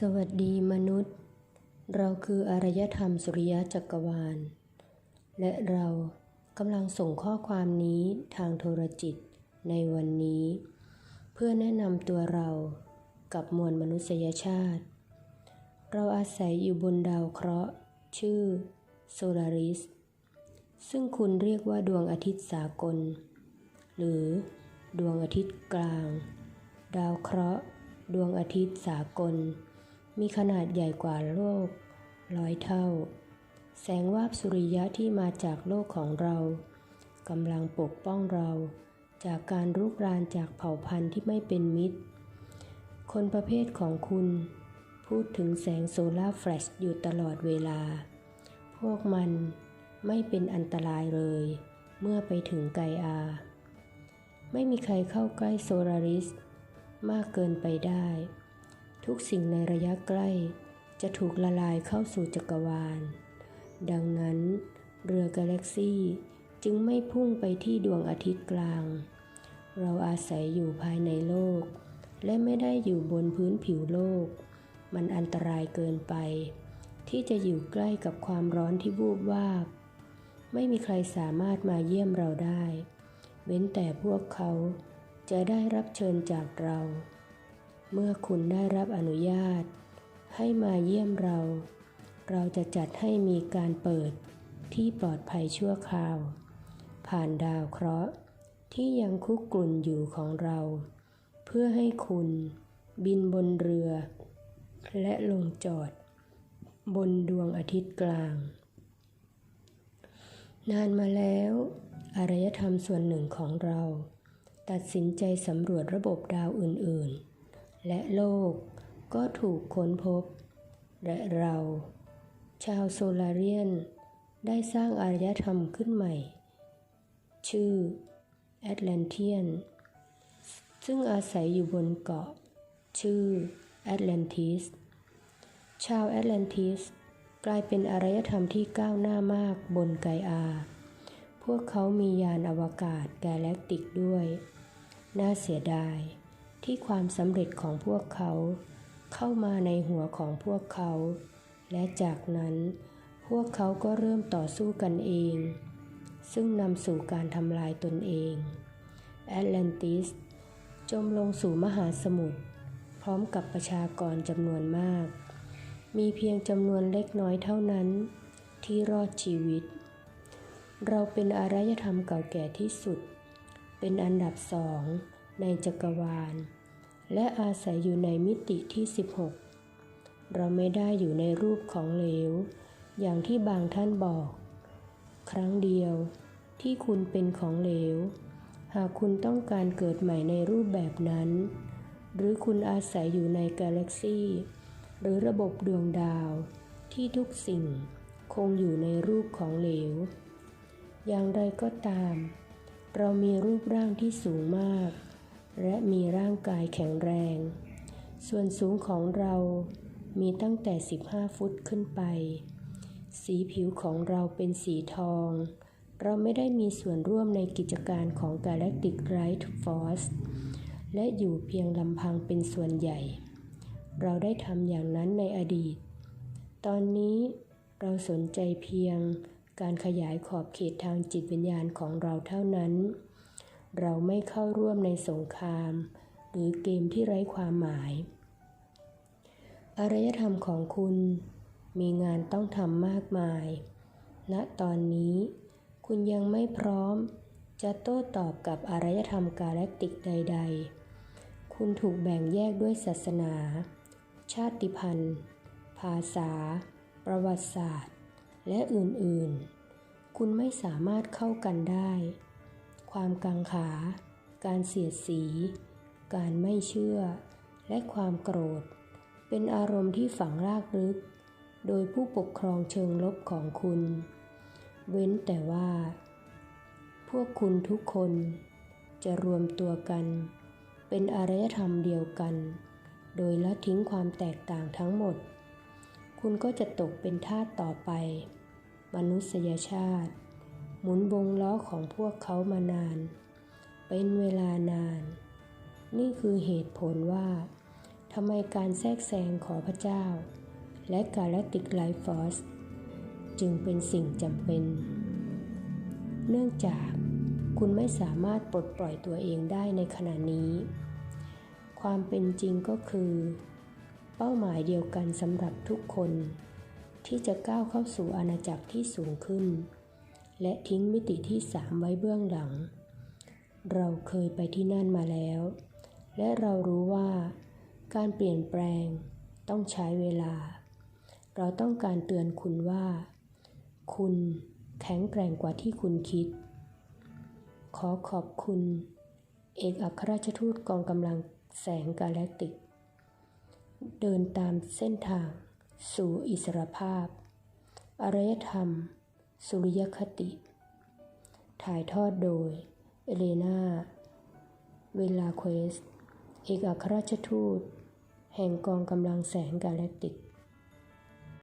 สวัสดีมนุษย์ เราคืออารยธรรมสุริยะจักรวาล และเรากำลังส่งข้อความนี้ทางโทรจิตในวันนี้ เพื่อแนะนำตัวเรากับมวลมนุษยชาติ เราอาศัยอยู่บนดาวเคราะห์ ชื่อโซลาริสซึ่งคุณเรียกว่าดวงอาทิตย์สากล หรือดวงอาทิตย์กลาง ดาวเคราะห์ ดวงอาทิตย์สากล มีขนาดใหญ่กว่าโลกร้อยเท่า แสงวาบสุริยะที่มาจากโลกของเรากำลังปกป้องเรา จากการรุกรานจากเผ่าพันธุ์ที่ไม่เป็นมิตร คนประเภทของคุณ พูดถึงแสงโซลาร์แฟลชอยู่ตลอดเวลา พวกมันไม่เป็นอันตรายเลย เมื่อไปถึงไกอา ไม่มีใครเข้าใกล้โซลาริส มากเกินไปได้ ทุกสิ่งในระยะใกล้ จะถูกละลายเข้าสู่จักรวาล ดังนั้น เรือกาแล็กซี่จึงไม่พุ่งไปที่ดวงอาทิตย์กลาง เราอาศัยอยู่ภายในโลก และไม่ได้อยู่บนพื้นผิวโลก มันอันตรายเกินไป ที่จะอยู่ใกล้กับความร้อนที่วูบวาบ ไม่มีใครสามารถมาเยี่ยมเราได้ เว้นแต่พวกเขาจะได้รับเชิญจากเรา เมื่อคุณได้รับอนุญาต ให้มาเยี่ยมเรา เราจะจัดให้มีการเปิดที่ปลอดภัยชั่วคราว ผ่านดาวเคราะห์ที่ยังคุกกลุ่นอยู่ของเรา เพื่อให้คุณบินบนเรือ และลงจอด บนดวงอาทิตย์กลาง นานมาแล้วอารยธรรมส่วนหนึ่งของเรา ตัดสินใจสำรวจระบบดาวอื่นๆ และโลกก็ถูกค้นพบ และเรา ชาวโซลาเรียน ได้สร้างอารยธรรมขึ้นใหม่ ชื่อแอตแลนเทียน ซึ่งอาศัยอยู่บนเกาะ ชื่อแอตแลนติส ชาวแอตแลนติสกลายเป็นอารยธรรมที่ก้าวหน้ามากบนไกอา พวกเขามียานอวกาศแกลแล็กติกด้วย น่าเสียดาย ที่ความสำเร็จของพวกเขา เข้ามาในหัวของพวกเขา และจากนั้นพวกเขาก็เริ่มต่อสู้กันเอง ซึ่งนำสู่การทำลายตนเองแอตแลนติสจมลงสู่มหาสมุทรพร้อมกับประชากรจำนวนมาก มีเพียงจำนวนเล็กน้อยเท่านั้น ที่รอดชีวิต เราเป็นอารยธรรมเก่าแก่ที่สุด เป็นอันดับสองในจักรวาล และอาศัยอยู่ในมิติที่ 16 เราไม่ได้อยู่ในรูปของเหลว อย่างที่บางท่านบอก ครั้งเดียวที่คุณเป็นของเหลว หากคุณต้องการเกิดใหม่ในรูปแบบนั้น หรือคุณอาศัยอยู่ในกาแล็กซีหรือระบบดวงดาว ที่ทุกสิ่งคงอยู่ในรูปของเหลว อย่างไรก็ตาม เรามีรูปร่างที่สูงมาก และมีร่างกายแข็งแรง ส่วนสูงของเรามีตั้งแต่ 15 ฟุตขึ้นไป สีผิวของเราเป็นสีทอง เราไม่ได้มีส่วนร่วมในกิจการของ Galactic Light Force และอยู่เพียงลำพังเป็นส่วนใหญ่ เราได้ทำอย่างนั้นในอดีต ตอนนี้เราสนใจเพียงการขยายขอบเขตทางจิตวิญญาณของเราเท่านั้น เราไม่เข้าร่วมในสงคราม หรือเกมที่ไร้ความหมาย อารยธรรมของคุณมีงานต้องทำมากมาย ณ ตอนนี้คุณยังไม่พร้อมจะโต้ตอบกับอารยธรรมกาแล็กติกใด ๆ คุณถูกแบ่งแยกด้วยศาสนา ชาติพันธุ์ ภาษา ประวัติศาสตร์ และอื่น ๆ คุณไม่สามารถเข้ากันได้ ความกังขา การเสียดสี การไม่เชื่อ และความโกรธ เป็นอารมณ์ที่ฝังรากลึก โดยผู้ปกครองเชิงลบของคุณ เว้นแต่ว่า พวกคุณทุกคนจะรวมตัวกัน เป็นอารยธรรมเดียวกัน โดยละทิ้งความแตกต่างทั้งหมด คุณก็จะตกเป็นทาสต่อไป มนุษยชาติ หมุนวงล้อของพวกเขามานาน เป็นเวลานาน นี่คือเหตุผลว่าทำไมการแทรกแซงของพระเจ้า และกาลติกไลฟ์ฟอร์สจึงเป็นสิ่งจำเป็น เนื่องจากคุณไม่สามารถปลดปล่อยตัวเองได้ในขณะนี้ ความเป็นจริงก็คือ เป้าหมายเดียวกันสำหรับทุกคน ที่จะก้าวเข้าสู่อาณาจักรที่สูงขึ้น และทิ้งมิติที่สามไว้เบื้องหลัง เราเคยไปที่นั่นมาแล้ว และเรารู้ว่า การเปลี่ยนแปลงต้องใช้เวลา เราต้องการเตือนคุณว่า คุณแข็งแกร่งกว่าที่คุณคิด ขอขอบคุณ เอกอัครราชทูตกองกำลังแสงกาแล็กติก เดินตามเส้นทางสู่อิสรภาพ อารยธรรม สุริยคติ ถ่ายทอดโดย เอเลนาเวลาเควส เอกอัครราชทูต แห่งกองกำลังแสงกาแล็กติก